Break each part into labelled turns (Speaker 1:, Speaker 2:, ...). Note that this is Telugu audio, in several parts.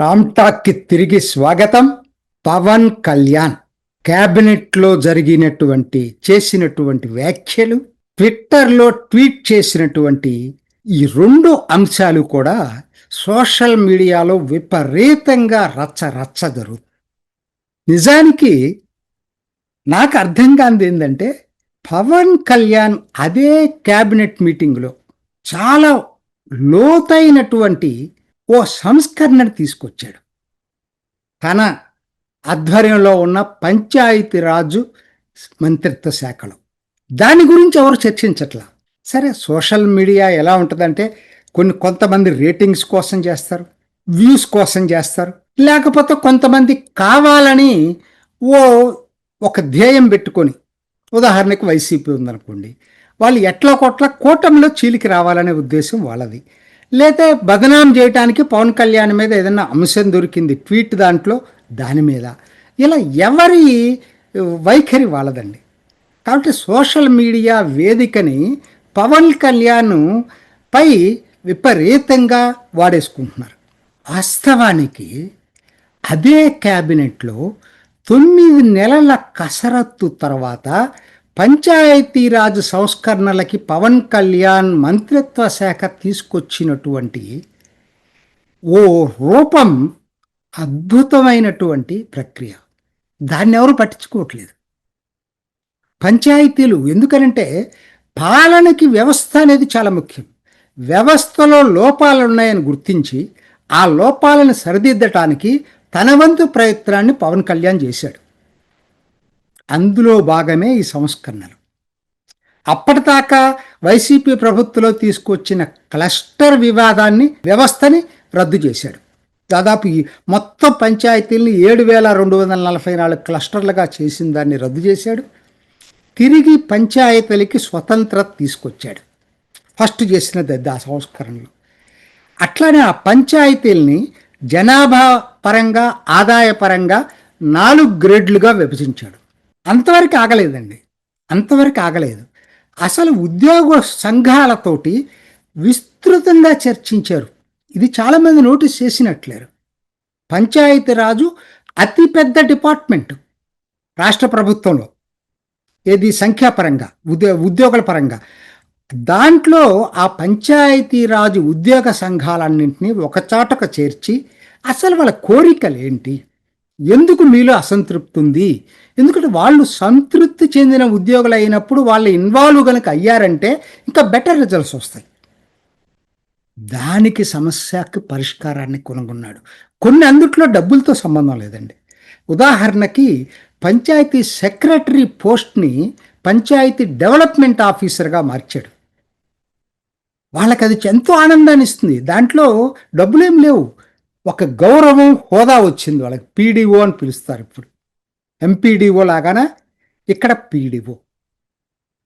Speaker 1: రామ్టాక్కి తిరిగి స్వాగతం. పవన్ కళ్యాణ్ క్యాబినెట్లో జరిగినటువంటి చేసినటువంటి వ్యాఖ్యలు ట్విట్టర్లో ట్వీట్ చేసినటువంటి ఈ రెండు అంశాలు కూడా సోషల్ మీడియాలో విపరీతంగా రచ్చ రచ్చ జరుగుతుంది నిజానికి నాకు అర్థం కాంది ఏంటంటే పవన్ కళ్యాణ్ అదే క్యాబినెట్ మీటింగ్లో చాలా లోతైనటువంటి ఓ సంస్కరణను తీసుకొచ్చాడు. తన ఆధ్వర్యంలో ఉన్న పంచాయతీరాజు మంత్రిత్వ శాఖలో. దాని గురించి ఎవరు చర్చించట్లా? సరే సోషల్ మీడియా ఎలా ఉంటుందంటే కొన్ని కొంతమంది రేటింగ్స్ కోసం చేస్తారు వ్యూస్ కోసం చేస్తారు. లేకపోతే కొంతమంది కావాలని ఓ ఒక ధ్యేయం పెట్టుకొని ఉదాహరణకు వైసీపీ ఉందనుకోండి వాళ్ళు ఎట్లా కొట్ల కూటమిలో చీలికి రావాలనే ఉద్దేశం వాళ్ళది. లేదా బదనాం చేయడానికి పవన్ కళ్యాణ్ మీద ఏదైనా అంశం దొరికింది ట్వీట్ దాంట్లో దాని మీద. ఇలా ఎవరి వైఖరి వాళ్ళదండి. కాబట్టి సోషల్ మీడియా వేదికని పవన్ కళ్యాణ్ పై విపరీతంగా వాడేసుకుంటున్నారు. వాస్తవానికి అదే క్యాబినెట్లో తొమ్మిది నెలల కసరత్తు తర్వాత పంచాయతీరాజ్ సంస్కరణలకి పవన్ కళ్యాణ్ మంత్రిత్వ శాఖ తీసుకొచ్చినటువంటి ఓ రూపం అద్భుతమైనటువంటి ప్రక్రియ. దాన్ని ఎవరు పట్టించుకోవట్లేదు. పంచాయతీలు ఎందుకనంటే పాలనకి వ్యవస్థ అనేది చాలా ముఖ్యం. వ్యవస్థలో లోపాలు ఉన్నాయని గుర్తించి ఆ లోపాలను సరిదిద్దటానికి తన వంతు ప్రయత్నాన్ని పవన్ కళ్యాణ్ చేశాడు. అందులో భాగమే ఈ సంస్కరణలు. అప్పటిదాకా వైసీపీ ప్రభుత్వంలో తీసుకొచ్చిన క్లస్టర్ వివాదాన్ని వ్యవస్థని రద్దు చేశాడు దాదాపు ఈ మొత్తం పంచాయతీల్ని ఏడు వేల రెండు వందల నలభై నాలుగు క్లస్టర్లుగా చేసిన దాన్ని రద్దు చేశాడు. తిరిగి పంచాయతీలకి స్వతంత్రత తీసుకొచ్చాడు. ఫస్ట్ చేసినది ఆ సంస్కరణలు. అట్లానే ఆ పంచాయతీల్ని జనాభా పరంగా ఆదాయ పరంగా నాలుగు గ్రేడ్లుగా విభజించాడు. అంతవరకు ఆగలేదండి. అంతవరకు ఆగలేదు. అసలు ఉద్యోగ సంఘాలతోటి విస్తృతంగా చర్చించారు. ఇది చాలామంది నోటీస్ చేసినట్లేరు. పంచాయతీరాజు అతిపెద్ద డిపార్ట్మెంట్ రాష్ట్ర ప్రభుత్వంలో. ఏది సంఖ్యాపరంగా ఉద్యో ఉద్యోగుల పరంగా. దాంట్లో ఆ పంచాయతీరాజు ఉద్యోగ సంఘాలన్నింటినీ ఒకచాటక చేర్చి అసలు వాళ్ళ కోరికలు ఏంటి ఎందుకు మీలో అసంతృప్తి ఉంది? ఎందుకంటే వాళ్ళు సంతృప్తి చెందిన ఉద్యోగులు అయినప్పుడు వాళ్ళు ఇన్వాల్వ్ కనుక అయ్యారంటే ఇంకా బెటర్ రిజల్ట్స్ వస్తాయి. దానికి సమస్యకి పరిష్కారాన్ని కొనుగొన్నాడు. కొన్ని అందుట్లో డబ్బులతో సంబంధం లేదండి. ఉదాహరణకి పంచాయతీ సెక్రటరీ పోస్ట్ని పంచాయతీ డెవలప్మెంట్ ఆఫీసర్గా మార్చాడు. వాళ్ళకి అది ఎంతో ఆనందాన్ని ఇస్తుంది. దాంట్లో డబ్బులేం లేవు. ఒక గౌరవం హోదా వచ్చింది వాళ్ళకి. పీడిఓ అని పిలుస్తారు ఇప్పుడు. ఎంపీడీఓ లాగానే ఇక్కడ పీడిఓ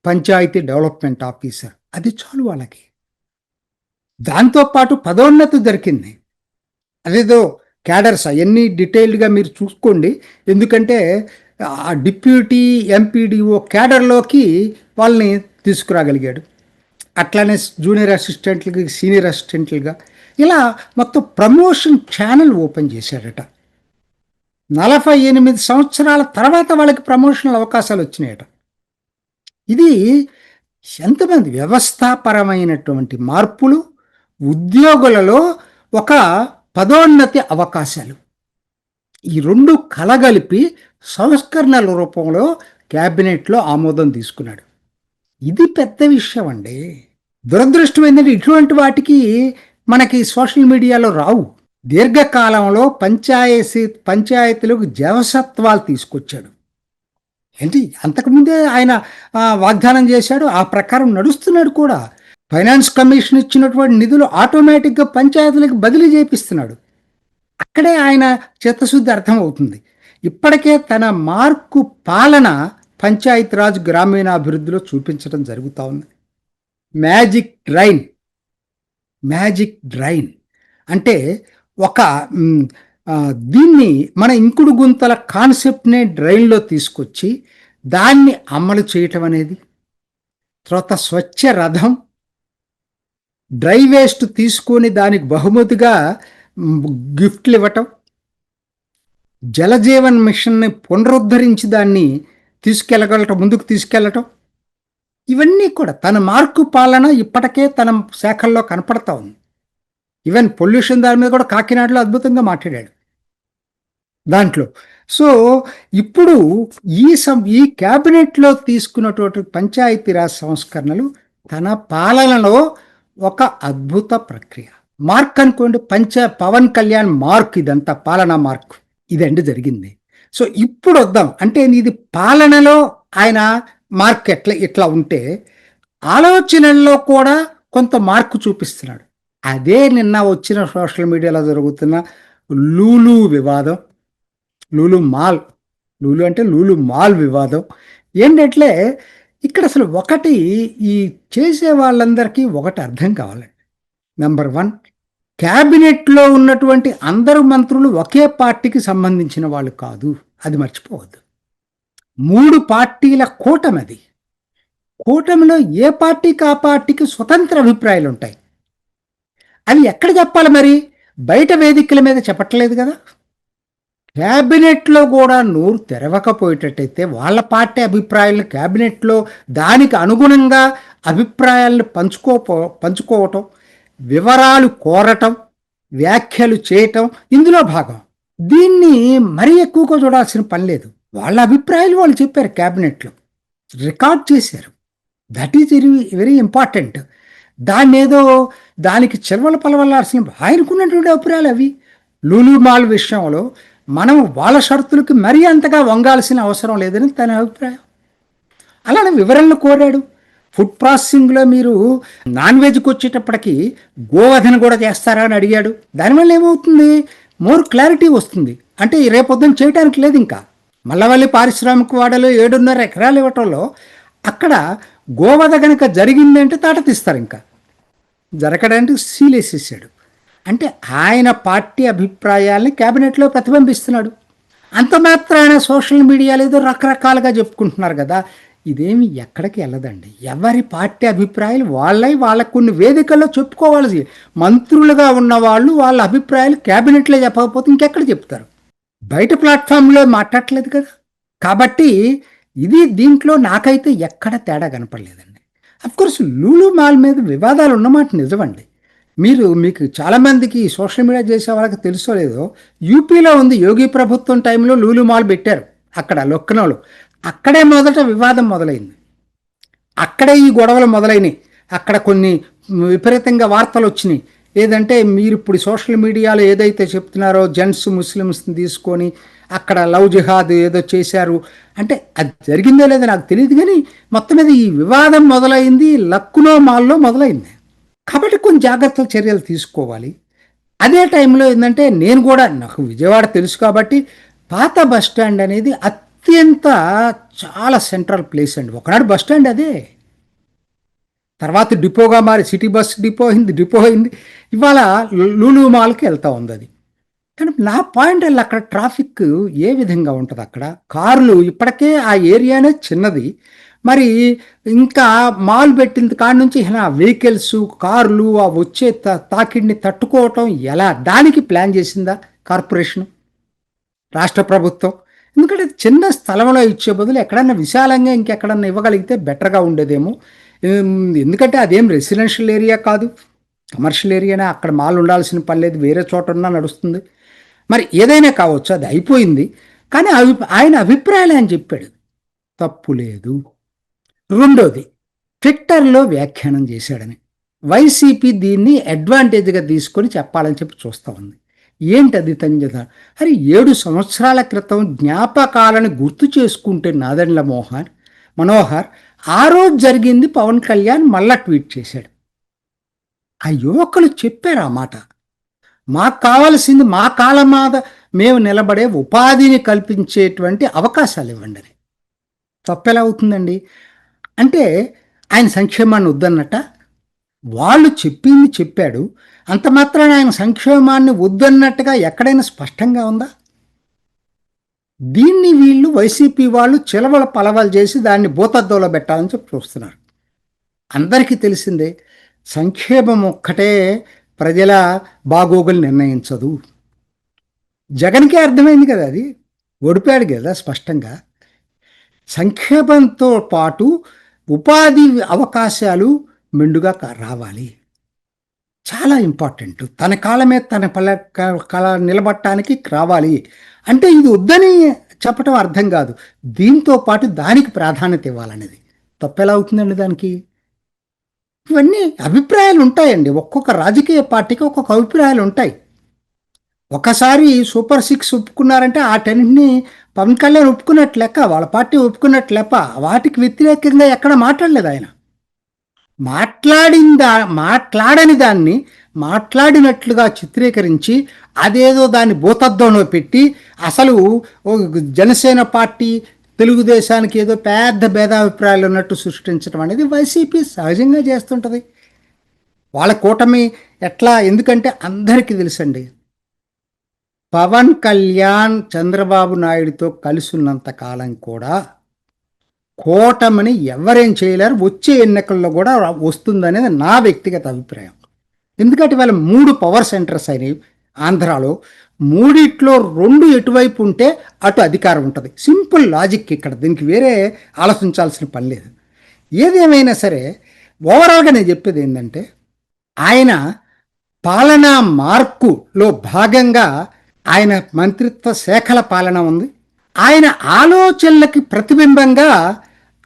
Speaker 1: పంచాయతీ డెవలప్మెంట్ ఆఫీసర్. అది చాలు వాళ్ళకి. దాంతోపాటు పదోన్నతి దొరికింది. అదేదో క్యాడర్స్ అవన్నీ డీటెయిల్డ్గా మీరు చూసుకోండి. ఎందుకంటే ఆ డిప్యూటీ ఎంపీడీఓ క్యాడర్లోకి వాళ్ళని తీసుకురాగలిగాడు. అట్లానే జూనియర్ అసిస్టెంట్లకి సీనియర్ అసిస్టెంట్లుగా ఇలా మొత్తం ప్రమోషన్ ఛానల్ ఓపెన్ చేశాడట నలభై ఎనిమిది సంవత్సరాల తర్వాత వాళ్ళకి ప్రమోషనల్ అవకాశాలు వచ్చినాయట. ఇది ఎంతమంది వ్యవస్థాపరమైనటువంటి మార్పులు ఉద్యోగులలో ఒక పదోన్నతి అవకాశాలు. ఈ రెండు కలగలిపి సంస్కరణల రూపంలో క్యాబినెట్లో ఆమోదం తీసుకున్నాడు. ఇది పెద్ద విషయం అండి. దురదృష్టం ఏంటంటే ఇటువంటి వాటికి మనకి సోషల్ మీడియాలో రావు. దీర్ఘకాలంలో పంచాయతీ పంచాయతీలకు జవసత్వాలు తీసుకొచ్చాడు. ఏంటి? అంతకుముందే ఆయన వాగ్దానం చేశాడు. ఆ ప్రకారం నడుస్తున్నాడు కూడా. ఫైనాన్స్ కమిషన్ ఇచ్చినటువంటి నిధులు ఆటోమేటిక్గా పంచాయతీలకు బదిలీ చేపిస్తున్నాడు. అక్కడే ఆయన చిత్తశుద్ధి అర్థమవుతుంది. ఇప్పటికే తన మార్కు పాలన పంచాయతీరాజ్ గ్రామీణాభివృద్ధిలో చూపించడం జరుగుతూ ఉంది. Magic train magic drain. అంటే ఒక దీన్ని మన ఇంకుడు గుంతల కాన్సెప్ట్నే డ్రైన్లో తీసుకొచ్చి దాన్ని అమలు చేయటం అనేది తర్వాత స్వచ్ఛ రథం డ్రై వేస్ట్ తీసుకొని దానికి బహుమతిగా గిఫ్ట్లు ఇవ్వటం జలజీవన్ మిషన్ని పునరుద్ధరించి దాన్ని తీసుకెళ్ళగలటం ముందుకు తీసుకెళ్ళటం ఇవన్నీ కూడా తన మార్కు పాలన ఇప్పటికే తన శాఖల్లో కనపడతా ఉంది. ఈవెన్ పొల్యూషన్ దాని మీద కూడా కాకినాడలో అద్భుతంగా మాట్లాడాడు. దాంట్లో. సో ఇప్పుడు ఈ సం ఈ క్యాబినెట్లో తీసుకున్నటువంటి పంచాయతీరాజ్ సంస్కరణలు తన పాలనలో ఒక అద్భుత ప్రక్రియ. మార్క్ అనుకోండి పంచ పవన్ కళ్యాణ్ మార్క్ ఇదంతా పాలనా మార్క్. ఇదండి జరిగింది. సో ఇప్పుడు వద్దాం. అంటే ఇది పాలనలో ఆయన మార్క్ ఎట్లా ఇట్లా ఉంటే ఆలోచనల్లో కూడా కొంత మార్కు చూపిస్తున్నాడు. అదే నిన్న వచ్చిన సోషల్ మీడియాలో జరుగుతున్న లూలు వివాదం లూలు మాల్ లూలు అంటే లూలు మాల్ వివాదం. ఏంటంటే ఇక్కడ అసలు ఒకటి ఈ చేసే వాళ్ళందరికీ ఒకటి అర్థం కావాలండి నెంబర్ వన్ క్యాబినెట్లో ఉన్నటువంటి అందరు మంత్రులు ఒకే పార్టీకి సంబంధించిన వాళ్ళు కాదు. అది మర్చిపోవద్దు. మూడు పార్టీల కూటమిది. కూటమిలో ఏ పార్టీకి ఆ పార్టీకి స్వతంత్ర అభిప్రాయాలు ఉంటాయి అవి ఎక్కడ చెప్పాలి మరి? బయట వేదికల మీద చెప్పట్లేదు కదా? క్యాబినెట్లో కూడా నోరు తెరవకపోయేటట్టయితే వాళ్ళ పార్టీ అభిప్రాయాలను క్యాబినెట్లో దానికి అనుగుణంగా అభిప్రాయాలను పంచుకోపో పంచుకోవటం వివరాలు కోరటం వ్యాఖ్యలు చేయటం ఇందులో భాగం. దీన్ని మరీ ఎక్కువగా చూడాల్సిన పని లేదు. వాళ్ళ అభిప్రాయాలు వాళ్ళు చెప్పారు క్యాబినెట్లో. రికార్డ్ చేశారు. That is very very important దాన్ని ఏదో దానికి చెలవలు పలవలాల్సిన ఆయనకున్నటువంటి అభిప్రాయాలు అవి. లూలూ మాల్ విషయంలో మనం వాళ్ళ షరతులకి మరీ అంతగా వంగాల్సిన అవసరం లేదని తన అభిప్రాయం. అలానే వివరణలు కోరాడు. ఫుడ్ ప్రాసెసింగ్లో మీరు నాన్ వెజ్కి వచ్చేటప్పటికి గోవధన కూడా చేస్తారా అని అడిగాడు. దానివల్ల ఏమవుతుంది? మోర్ క్లారిటీ వస్తుంది. అంటే రేపొద్దున చేయడానికి లేదు ఇంకా. మల్లవల్లి పారిశ్రామిక వాడలో ఏడున్నర ఎకరాలు ఇవ్వటంలో అక్కడ గోవధ కనుక జరిగిందంటే తాట తీస్తారు ఇంకా. జరగడానికి సీలేసేసాడు అంటే ఆయన పార్టీ అభిప్రాయాల్ని క్యాబినెట్లో ప్రతిబింబిస్తున్నాడు. అంత మాత్రాన సోషల్ మీడియాలో ఏదో రకరకాలుగా చెప్పుకుంటున్నారు కదా. ఇదేమి ఎక్కడికి వెళ్ళదండి. ఎవరి పార్టీ అభిప్రాయాలు వాళ్ళై వాళ్ళకు కొన్ని వేదికల్లో చెప్పుకోవాల్సి మంత్రులుగా ఉన్న వాళ్ళు వాళ్ళ అభిప్రాయాలు క్యాబినెట్లో చెప్పకపోతే ఇంకెక్కడ చెప్తారు? బయట ప్లాట్ఫామ్లో మాట్లాడలేదు కదా. కాబట్టి ఇది దీంట్లో నాకైతే ఎక్కడ తేడా కనపడలేదండి. అఫ్కోర్స్ లూలు మాల్ మీద వివాదాలు ఉన్నమాట నిజమండి. మీరు మీకు చాలామందికి సోషల్ మీడియా చేసే వాళ్ళకి తెలుసో లేదో యూపీలో ఉంది యోగి ప్రభుత్వం టైంలో లూలు మాల్ పెట్టారు అక్కడ లక్నోలో. అక్కడే మొదట వివాదం మొదలైంది. అక్కడే ఈ గొడవలు మొదలైనవి అక్కడ కొన్ని విపరీతంగా వార్తలు వచ్చినాయి ఏదంటే మీరు ఇప్పుడు సోషల్ మీడియాలో ఏదైతే చెప్తున్నారో జెంట్స్ ముస్లిమ్స్ని తీసుకొని అక్కడ లవ్ జిహాద్ ఏదో చేశారు. అంటే అది జరిగిందో లేదో నాకు తెలియదు కానీ మొత్తం మీద ఈ వివాదం మొదలైంది లక్కునో మాల్లో మొదలైంది. కాబట్టి కొన్ని జాగ్రత్త చర్యలు తీసుకోవాలి. అదే టైంలో ఏంటంటే నేను కూడా నాకు విజయవాడ తెలుసు కాబట్టి పాత బస్ స్టాండ్ అనేది అత్యంత చాలా సెంట్రల్ ప్లేస్ అండి. ఒకనాడు బస్ స్టాండ్ అదే. తర్వాత డిపోగా మారి సిటీ బస్ డిపో అయింది డిపో అయింది. ఇవాళ లూలు మాల్కి వెళ్తూ ఉంది అది. కానీ నా పాయింట్ వెళ్ళి అక్కడ ట్రాఫిక్ ఏ విధంగా ఉంటుంది అక్కడ? కార్లు ఇప్పటికే ఆ ఏరియానే చిన్నది. మరి ఇంకా మాల్ పెట్టిన కాడి నుంచి ఇలా వెహికల్స్ కార్లు ఆ వచ్చే తా- తాకిడిని తట్టుకోవటం ఎలా? దానికి ప్లాన్ చేసిందా కార్పొరేషన్? రాష్ట్ర ప్రభుత్వం? ఎందుకంటే చిన్న స్థలంలో ఇచ్చే బదులు ఎక్కడన్నా విశాలంగా ఇంకెక్కడన్నా ఇవ్వగలిగితే బెటర్గా ఉండేదేమో. ఎందుకంటే అదేం రెసిడెన్షియల్ ఏరియా కాదు. కమర్షియల్ ఏరియానే అక్కడ మాల్ ఉండాల్సిన పని లేదు వేరే చోట ఉన్నా నడుస్తుంది. మరి ఏదైనా కావచ్చు అది అయిపోయింది. కానీ అభి ఆయన అభిప్రాయాలు అని చెప్పాడు. తప్పు లేదు. రెండోది ట్విట్టర్లో వ్యాఖ్యానం చేశాడని. వైసీపీ దీన్ని అడ్వాంటేజ్గా తీసుకొని చెప్పాలని చెప్పి చూస్తూ ఉంది. ఏంటది తంజత అరే ఏడు సంవత్సరాల క్రితం జ్ఞాపకాలను గుర్తు చేసుకుంటే నాదండ్ల మోహన్ మనోహర్ ఆ రోజు జరిగింది పవన్ కళ్యాణ్ మళ్ళా ట్వీట్ చేశాడు. ఆ యువకులు చెప్పారు ఆ మాట. మాకు కావాల్సింది మా కాలం మాద మేము నిలబడే ఉపాధిని కల్పించేటువంటి అవకాశాలు ఇవ్వండి అని. తప్పెలా అవుతుందండి? అంటే ఆయన సంక్షేమాన్ని వద్దన్నట వాళ్ళు చెప్పింది చెప్పాడు. అంత మాత్రాన ఆయన సంక్షేమాన్ని వద్దన్నట్టుగా ఎక్కడైనా స్పష్టంగా ఉందా? దీన్ని వీళ్ళు వైసీపీ వాళ్ళు చిలవల పలవలు చేసి దాన్ని భూతద్దంలో పెట్టాలని చెప్పి చూస్తున్నారు. అందరికీ తెలిసిందే సంక్షేమం ఒక్కటే ప్రజల బాగోగులు నిర్ణయించదు. జగన్కే అర్థమైంది కదా అది. ఓడిపోయాడు కదా స్పష్టంగా. సంక్షేమంతో పాటు ఉపాధి అవకాశాలు మెండుగా రావాలి. చాలా ఇంపార్టెంట్. తన కాలమే తన పల కళ నిలబట్టడానికి రావాలి. అంటే ఇది వద్దని చెప్పటం అర్థం కాదు. దీంతో పాటు దానికి ప్రాధాన్యత ఇవ్వాలనేది. తప్పెలా అవుతుందండి దానికి? ఇవన్నీ అభిప్రాయాలు ఉంటాయండి. ఒక్కొక్క రాజకీయ పార్టీకి ఒక్కొక్క అభిప్రాయాలు ఉంటాయి. ఒకసారి సూపర్ సిక్స్ ఒప్పుకున్నారంటే ఆ పవన్ కళ్యాణ్ ఒప్పుకున్నట్టు లెక్క వాళ్ళ పార్టీ ఒప్పుకున్నట్లు లెక్క వాటికి వ్యతిరేకంగా ఎక్కడ మాట్లాడలేదు ఆయన. మాట్లాడిన దా మాట్లాడని దాన్ని మాట్లాడినట్లుగా చిత్రీకరించి అదేదో దాన్ని భూతద్దంలో పెట్టి అసలు ఓ జనసేన పార్టీ తెలుగుదేశానికి ఏదో పెద్ద భేదాభిప్రాయాలు ఉన్నట్టు సృష్టించడం అనేది వైసీపీ సహజంగా చేస్తుంటుంది. వాళ్ళ కూటమి ఎట్లా? ఎందుకంటే అందరికీ తెలుసండి. పవన్ కళ్యాణ్ చంద్రబాబు నాయుడుతో కలిసి ఉన్నంత కాలం కూడా కూటమిని ఎవరేం చేయలేరు. వచ్చే ఎన్నికల్లో కూడా వస్తుందనేది నా వ్యక్తిగత అభిప్రాయం. ఎందుకంటే వాళ్ళ మూడు పవర్ సెంటర్స్ అయినవి ఆంధ్రాలో. మూడిట్లో రెండు ఎటువైపు ఉంటే అటు అధికారం ఉంటుంది. సింపుల్ లాజిక్ ఇక్కడ. దీనికి వేరే ఆలోచించాల్సిన పని లేదు. ఏదేమైనా సరే ఓవరాల్గా నేను చెప్పేది ఏంటంటే ఆయన పాలనా మార్కులో భాగంగా ఆయన మంత్రిత్వ శాఖల పాలన ఉంది. ఆయన ఆలోచనలకి ప్రతిబింబంగా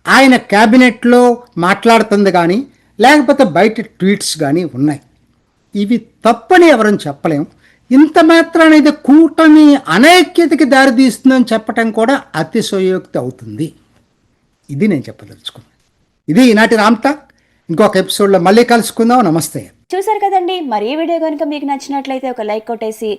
Speaker 1: ఆయన క్యాబినెట్లో మాట్లాడుతుంది కానీ లేకపోతే బయట ట్వీట్స్ కానీ ఉన్నాయి. ఇవి తప్పని ఎవరని చెప్పలేం. ఇంత మాత్రాన ఇది కూటమి అనైక్యతకి దారితీస్తుందని చెప్పటం కూడా అతిశయోక్తి అవుతుంది. ఇది నేను చెప్పదలుచుకున్నాను. ఇది ఈనాటి రామ్తా ఇంకొక ఎపిసోడ్లో మళ్ళీ కలుసుకుందాం. నమస్తే.
Speaker 2: చూసారు కదండి మరి ఈ వీడియో కనుక మీకు నచ్చినట్లయితే ఒక లైక్ కొట్టేసి